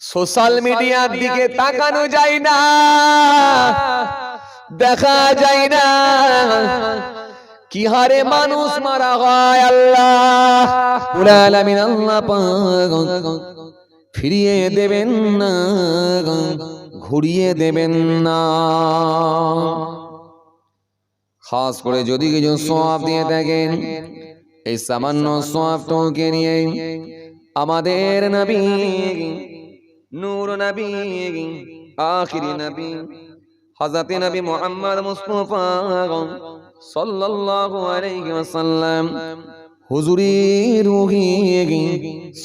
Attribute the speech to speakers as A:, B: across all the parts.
A: Social মিডিয়ার দিকে তাকানো যায় না। দেখা যায় না। কি হারে মানুষ মারা হয় আল্লাহ। আলামিন আল্লাহ ফিরিয়ে দেবেন না ঘুরিয়ে দেবেন না। খাস করে যদি কিছু সওয়াব দিয়ে থাকেন এই সামান্য সওয়াবটাকে নিয়ে আমাদের নবী নূর নবী, আখিরি নবী, হযরত নবী মুহাম্মদ মুস্তাফা সাল্লাল্লাহু আলাইহি ওয়াসাল্লাম, হুজুরি রুহি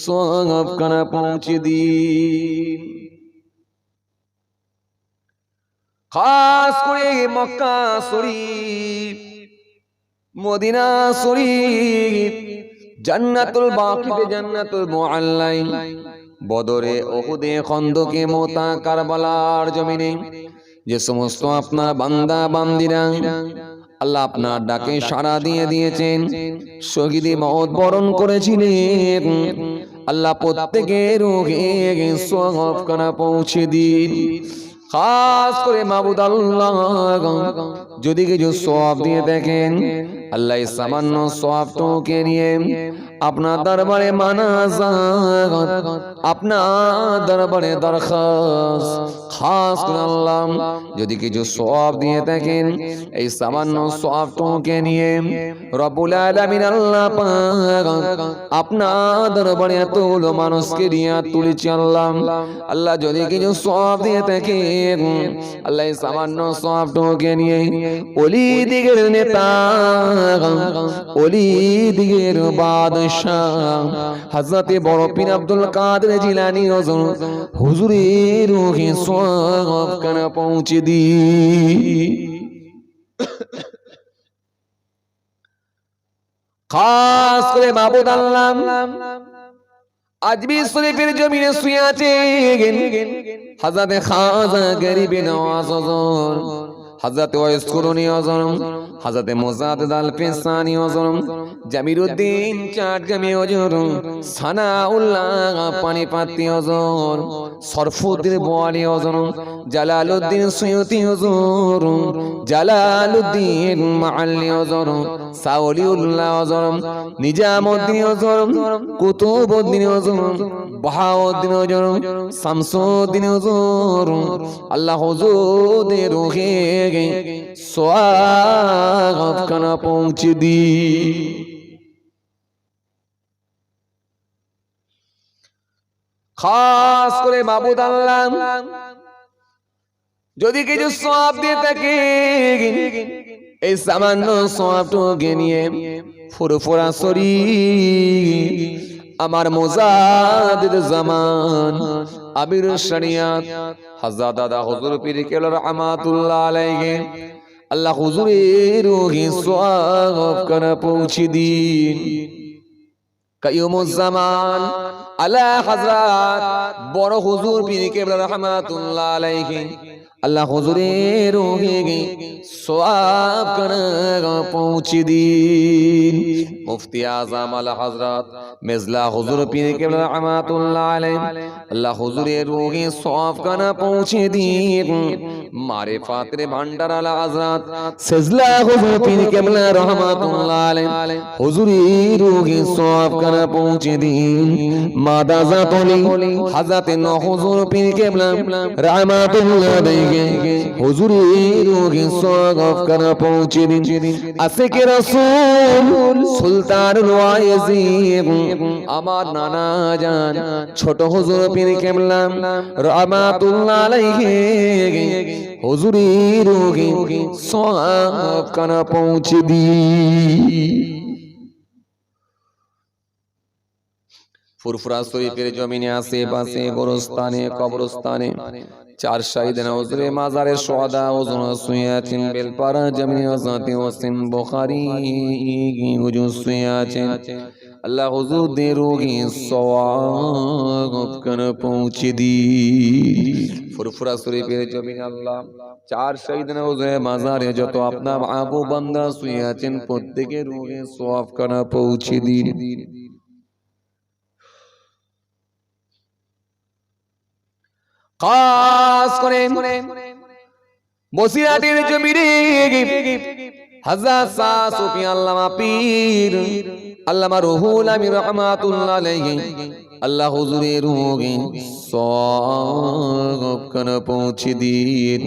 A: সওয়াব কানা পৌঁছে দিন। খাস করে মক্কা শরীফ, মদিনা শরীফ, জান্নাতুল বাকিতে জান্নাতুল মুআল্লাই বদরে ওহুদে খন্দকে মোতা কারবালার জমিনে। যে সমস্ত আপনার বান্দা, বান্দিরা, আল্লাহ আপনার ডাকে সাড়া দিয়ে দিয়েছেন, শহীদে মত বরণ করেছিলেন। আল্লাহ প্রত্যেকের রোগে সব করা পৌঁছে দিন। খাস করে মাবুদ আল্লাহ। যদি কিছু সব দিয়ে দেখেন, আল্লাহ সামান্য সবটুকে নিয়ে আপনার দরবারে আপনার দরবারে দরখাস খাস করে আল্লাহ, যদি কিছু সব দিয়ে এই সামান্য নিয়ে রব্বুল আলামিন আল্লাহ আপনার দরবারে এতগুলো মানুষকে নিয়ে তুলেছি আল্লাহ। আল্লাহ যদি কিছু সব দিয়ে থাকেন আল্লাহ এই সামান্য সবটুকে নিয়ে অলি দিগের নেতা অলি দিগের বাদশাহ, হযরতে বড় পীর আব্দুল কাদের জিলানী হযুর হুজুরের রুহে সওয়াব কানা পৌঁছে দি। খাস করে মাবুদ আল্লাহ আজমি শরীফের জমিনে শুয়ে আছে হাজাতে খাজা গরিবে নওয়াজ হজর হাজরতে ওয়াইস কুরুনি হজরম হাজরতে মোজাদ দাল পেসানি হজরম জামিরুদ্দিন চাটগামি হজর সানাউল্লাহ পানিপাতি হজর সরফুদ্দিন বোয়ালি হজর জালালউদ্দিন সৈয়দি হজর জালালউদ্দিন মাআল্লি হজর সাউলিউল্লাহ হজর নিজামউদ্দিন হজর কুতুবউদ্দিন হজর বাহাউদ্দিন হজর শামসুদ্দিন হজর আল্লাহ হুজুরদের রুহে সোয়াব কানা পৌঁছে দি খাস করে মাবুদ আল্লাহ যদি কিছু সব দিয়ে থাকে, এই সামান্য সবটুকে নিয়ে ফুরফুরা সরি। আমার মোজাদিদ জামান আবির শরিয়াত হাজা দাদা হুজুর পীর কেবল রহমাতুল্লাহ আলাইহি, আল্লাহ হুজুরের রুহি সওয়াব করে পৌঁছে দিন। কাইয়ুমুজ্জামান আলা হাজরাত বড় হুজুর কেবল রহমাতুল্লাহ আলাইহি। আল্লাহ হুজুরের রুহি সওয়াব করে পৌঁছে দিন। মুফতি আজম আলা হযরত মেজলা হুজুর পীর কেবল রহমাতুল্লাহ আলাইহি আল্লাহ হুজুরের রুহি সওয়াব করে পৌঁছে দিন। মারিফাতের ভান্ডার আলা হযরত সেজলা হুজুর পীর কেবল রহমাতুল্লাহ আলাইহি হুজুরের রুহি সওয়াব করে পৌঁছে দিন। মাদা জাতলি হযরত ন হুজুর পীর কেবল রহমাতুল্লাহ আলাইহি দিন আলাইহি হুজুরের করে পৌঁছে দি। ফুরফুরা শরীফের জমিনে আশেপাশে গোরস্থানে কবরস্থানে চার শাহিদ নজরে মাজারে সোয়াদা ওজন শুয়ে আছেন বেলপাড়া জমিনে হজরত ওসিম বুখারী হুজুর শুয়ে আছেন আল্লাহ হুজুর দে রোগী সওয়াব করে পৌঁছে দি ফুরফুরা শরীফের জমিনে আল্লাহ। চার শহীদ নজরে মাজারে যত আপনার আবু বান্দা শুয়ে আছেন প্রত্যেকের রোগে সওয়াব করে পৌঁছে দিন খাস করে। হাজার শাহ আল্লামা পীর, আল্লামা রুহুল আমি রহমাতুল্লাহ আল্লাহ হুজুরের রোগে সব পৌঁছে দিন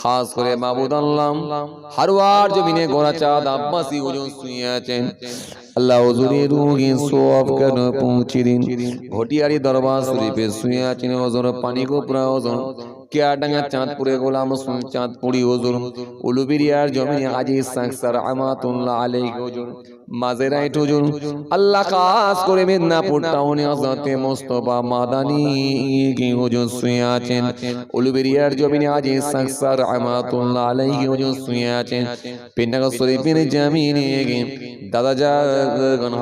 A: খাস করে মাবুদ আল্লাহ। হারওয়ার জমিনে গোড়া চাঁদ আব্বাসি হুজুর শুয়ে আছেন আল্লাহ হুজুরের রুহে সব কান পৌঁছে দিন? ঘটিয়ারি দরবার শরীফে শুয়ে আছেন হজর পানি গোপরা হজর। কেয়াডাঙ্গা চাঁদপুরে গোলাম চাঁদপুরি হুজুর। উলুবিরিয়ার জমিনে আজিজ সাকসার আমাতুল্লাহ আলাইহি হুজুর। হুজুর আল্লাহ খাস করে মেদিনীপুর টাউনে হযরতে মোস্তফা মাদানী কি হুজুর শুয়ে আছেন। উলুবেরিয়ার জমিনে আজিজ সাকসার আমাতুল্লাহ আলাইহি হুজুর শুয়ে আছেন। শরীফের জমিনে দাদা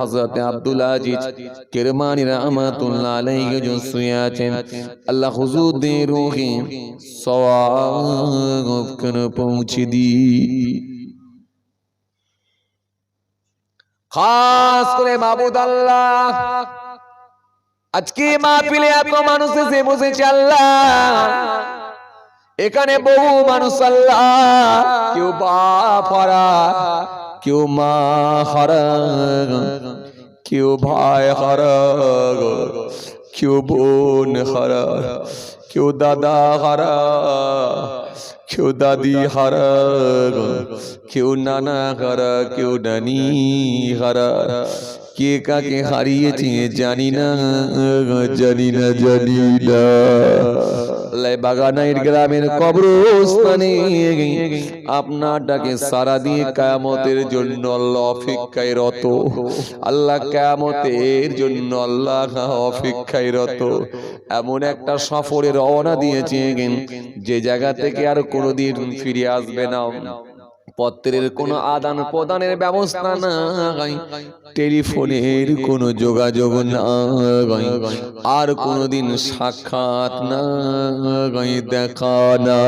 A: হযরতে আব্দুল আজিজ কিরমানি রহমাতুল্লাহ আলাইহি হুজুর শুয়ে আছেন। আল্লাহ হুজুরদের রূহে সওয়াব কেন পৌঁছে দি খাস করে মাবুদ আল্লাহ। আজকে মাহফিলে এত মানুষ এসে বসেছে আল্লাহ। এখানে বহু মানুষ আল্লাহ। কেউ বাপ হারা কেউ মা হারা কেউ ভাই হারা কেউ বোন হারা কেউ দাদা হারা কেউ দাদি হারা কেউ নানা হারা কেউ নানি হারা কে কাকে হারিয়েছে জানি না জানি না জানি না গ্রামের কবরস্থানে আপনার ডাকে সারা দিয়ে কায়ামতের জন্য আল্লাহ অপেক্ষায় রত আল্লাহ কায়ামতের জন্য আল্লাহ অপেক্ষায় রত এমন একটা সফরে রওনা দিয়েছে যে জায়গা থেকে আর কোনোদিন ফিরে আসবে না পত্রের কোনো আদান প্রদানের ব্যবস্থা নাই। টেলিফোনের কোনো যোগাযোগ নাই। আর কোনোদিন সাক্ষাৎ নাই। দেখা না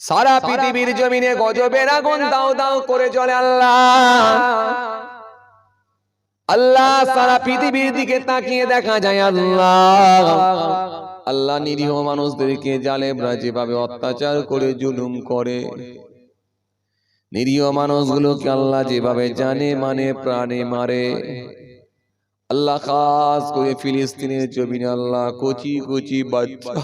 A: সারা পৃথিবীর জমিনে গজবের আগুন দাও দাও করে চলে আল্লাহ। আল্লাহ সারা পৃথিবীর দিকে তাকিয়ে দেখা যায় আল্লাহ। আল্লাহ নিরীহ মানুষদেরকে জালেবরা যেভাবে অত্যাচার করে, জুলুম করে। নিরীহ মানুষগুলোকে আল্লাহ যেভাবে জানে মানে প্রাণে মারে। আল্লাহ খাস করে ফিলিস্তিনের জমিনে আল্লাহ কচি কচি বাচ্চা।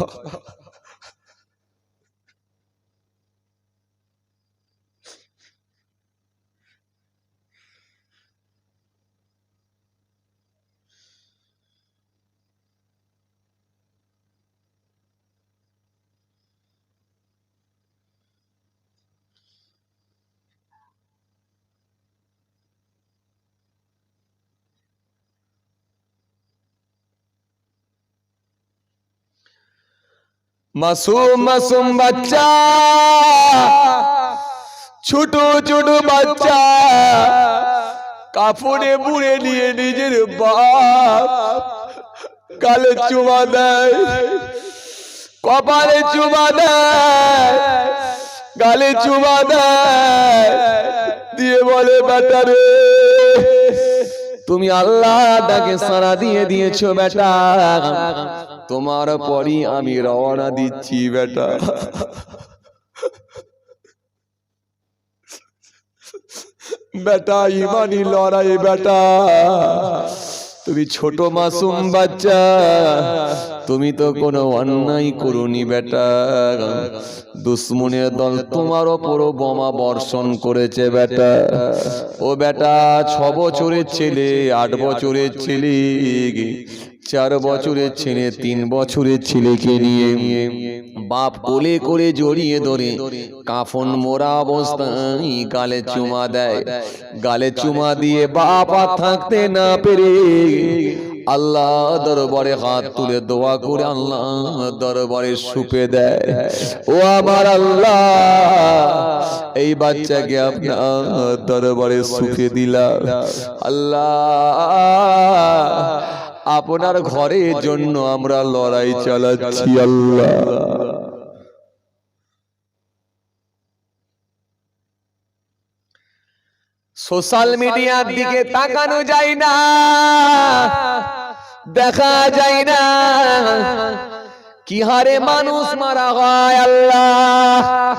A: মাসুম মাসুম বাচ্চা, ছোট ছোট বাচ্চা, কাপড়ে মুড়ে নিয়ে নিজের বাপ। গালে চুমা দেয়, কপালে চুমা দেয়, গালে চুমা দেয়, দিয়ে বলে, বেটা রে, তুমি আল্লাহ তাকে সারা দিয়ে দিয়েছ, বেটা। তোমার পরই আমি রওনা দিচ্ছি, বেটা। বেটা, ইমানি লড়াই, বেটা। তুমি ছোট মাসুম বাচ্চা। তুমি তো কোনো অন্যায় করুনি, বেটা। দুশ্মনের দল তোমার ওপর বোমা বর্ষণ করেছে, বেটা। ও বেটা, ছ বছরের ছেলে, আট বছরের ছেলে। চার বছরের ছেলে তিন বছরের ছেলেকে নিয়ে বাপ কোলে করে জড়িয়ে ধরে কাফন মোরা অবস্থায় গালে চুমা দেয় গালে চুমা দিয়ে বাপ আর থাকতে না পেরে আল্লাহ দরবারে হাত তুলে দোয়া করে আল্লাহ দরবারে সুপে দেয় ও আমার আল্লাহ। এই বাচ্চাকে আপনার দরবারে সুপে দিলাম। আল্লাহ। আপনার ঘরের জন্য আমরা লড়াই চালাচ্ছি আল্লাহ। সোশ্যাল মিডিয়ার দিকে তাকানো যায় না। দেখা যায় না। কি হারে মানুষ মারা হয় আল্লাহ।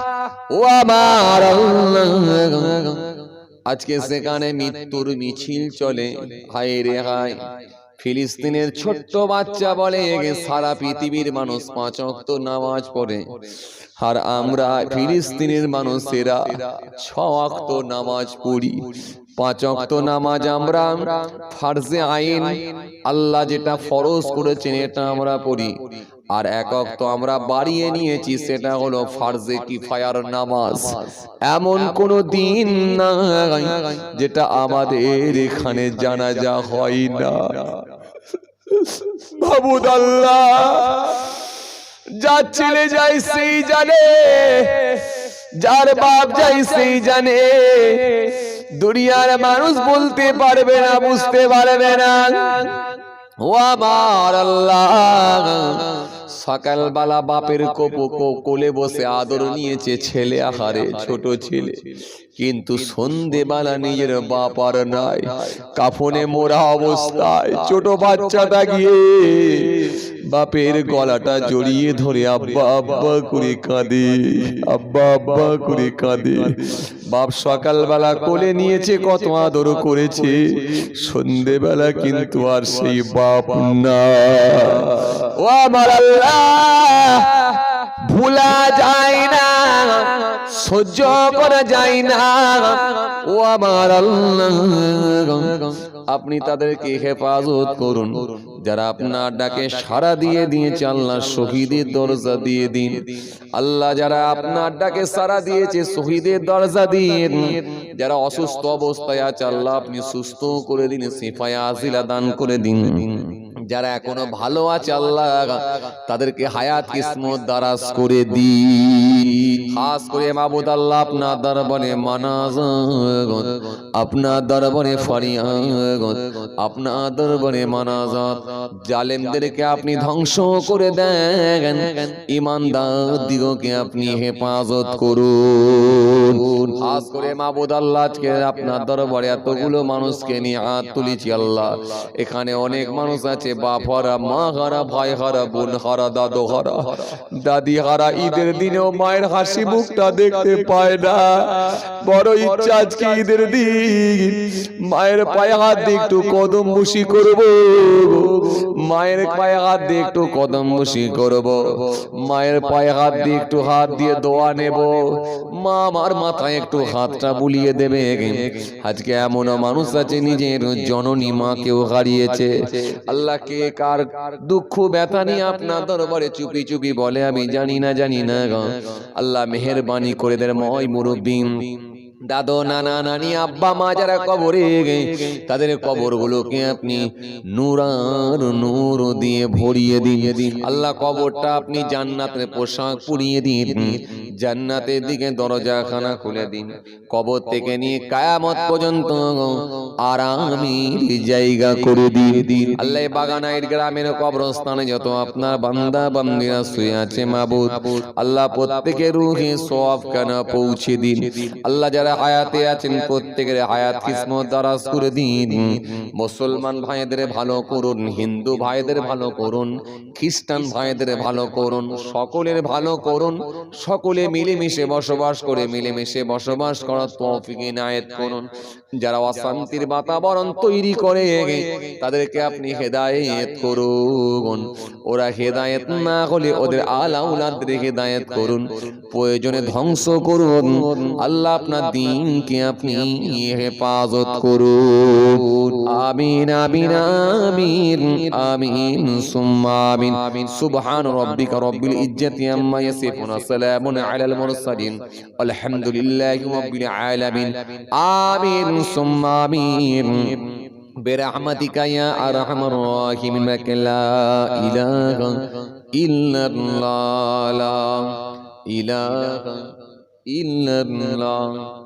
A: ও আমার আল্লাহ। আজকে সেখানে মৃত্যুর মিছিল চলে। হায় রে হায়। ফিলিস্তিনের ছোট্ট বাচ্চা বলে সারা পৃথিবীর মানুষ পাঁচ অক্ত নামাজ পড়ে। আর আমরা ফিলিস্তিনের মানুষেরা ছ অক্ত নামাজ পড়ি। পাঁচ অক্ত নামাজ আমরা ফার্জে আইন, আল্লাহ যেটা ফরজ করেছেন এটা আমরা পড়ি। আর এক অক্ত আমরা বাড়িয়ে নিয়েছি, সেটা হলো ফার্জে কি ফায়ার নামাজ। এমন কোন দিন নাই যেটা আমাদের এখানে জানাজা হয় না। বাবুদ আল্লাহ, যা ছেলে যায় সেই জানে, যার বাপ যাই সেই জানে। দুনিয়ার মানুষ বলতে পারবে না, বুঝতে পারবে না। ও আমার আল্লাহ, সকালবেলা বাপের কোপো কোলে বসে আদর নিয়েছে ছেলে, আহারে ছোট ছেলে। কিন্তু সন্ধেবেলা নিজের বাপ আর নাই, কাফনে মোরা অবস্থায় ছোট বাচ্চাটা গিয়ে বাপের গলাটা জড়িয়ে ধরে, আব্বা আব্বা করে কাঁদে, আব্বা আব্বা করে কাঁদে। বাপ সকালবেলা কোলে নিয়েছে কত আদর করেছে। সন্ধেবেলা কিন্তু আর সেই বাপ না। ও আমার আল্লাহ, ভুলা যায় না, সহ্য করা যায় না। ও আমার আল্লাহ আপনি তাদেরকে হেফাজত করুন। যারা আপনার ডাকে সাড়া দিয়ে দিয়েছে আল্লাহ শহীদের দরজা দিয়ে দিন। আল্লাহ যারা আপনার ডাকে সাড়া দিয়েছে শহীদের দরজা দিয়ে দিন। যারা অসুস্থ অবস্থায় আছে আল্লাহ আপনি সুস্থ করে দিন সিফায়া আজিলা দান করে দিন যারা এখনও ভালো আছে আল্লাহ তাদেরকে হায়াত কিসমত দারাজ করে দি খাস করে মাবুদ আল্লাহ আপনার দরবারে মানাজ আপনার দরবারে ফরিয়াদ আপনার দরবারে মানাজাত জালেমদেরকে আপনি ধ্বংস করে দেন ইমানদার দিগকে আপনি হেফাজত করুন। খাস করে মাবুদ আল্লাহ আজকে আপনার দরবারে এতগুলো মানুষকে নিয়ে হাত তুলেছি আল্লাহ। এখানে অনেক মানুষ আছে বাপ হারা মা হারা ভাই হারা বোন হারা দাদু হারা দাদি হারা ঈদের দিনেও মায়ের হাসি মুখটা দেখতে পায় না। বড় ইচ্ছা আজকে ঈদের দিন। মায়ের পায়ে হাত দিয়ে একটু কদম বসি করব। মায়ের পায়ে হাত দিয়ে একটু কদম বসি করব। মায়ের পায়ে হাত দিয়ে একটু হাত দিয়ে দোয়া নেব। মা আমার মাথায় একটু হাতটা বুলিয়ে দেবে। আজকে এমন মানুষ আছে, নিজের জননী মাকেও হারিয়েছে। আল্লাহ কে কার দুঃখ, ব্যথা নিয়ে আপনার দরবারে চুপি চুপি বলে, আমি জানি না জানি না। আল্লাহ মেহরবানি করে দেন, ময় মুরব্বী দাদু নানা নানি আব্বা মা যারা কবরে তাদের কবর গুলোকে আপনি নূরার নূর দিয়ে ভরিয়ে দিন। আল্লাহ কবরটা আপনি জান্নাতের পোশাক পুড়িয়ে দিন। জান্নাতের দিকে দরজা খানা খুলে দিন। কবর থেকে নিয়ে কায়ামত পর্যন্ত আরামের জায়গা করে দিয়ে দিন। আল্লাহ বাগানাইর গ্রামের কবরস্থানে যত আপনার বান্দা বান্দিরা শুয়ে আছে মাবুদ আল্লাহ প্রত্যেকের রুহে সওয়াব কানা পৌঁছে দিন। আল্লাহ যারা হায়াতে আছেন প্রত্যেকের হায়াত কিসমত দারাজ করে দিন। মুসলমান ভাইদের ভালো করুন, হিন্দু ভাইদের ভালো করুন, খ্রিস্টান ভাইদের ভালো করুন, সকলের ভালো করুন, সকলে মিলেমিশে বসবাস করে মিলেমিশে বসবাস করার তৌফিক ইনায়েত করুন। যারা অশান্তির বাতাবরণ তৈরি করে, তাদেরকে আপনি হেদায়েত করুন। ওরা হেদায়েত না হলে ওদের আলা উলাদদের হেদায়েত করুন। প্রয়োজনে ধ্বংস করুন। আল্লাহ আপনার দিনকে আপনি হেফাজত করুন আমিন আমিন আমিন আমিন সুম্মা আমিন সুবহান রাব্বিকা রব্বিল ইজ্জাতি আম্মা ইয়াসিফুন সালামুন আলাল মুরসালিন আলহামদুলিল্লাহি রাব্বিল আলামিন আমিন সুম্মা আমিন برحمتك يا أرحم الراحمين لك لا إله إلا الله لا إله إلا الله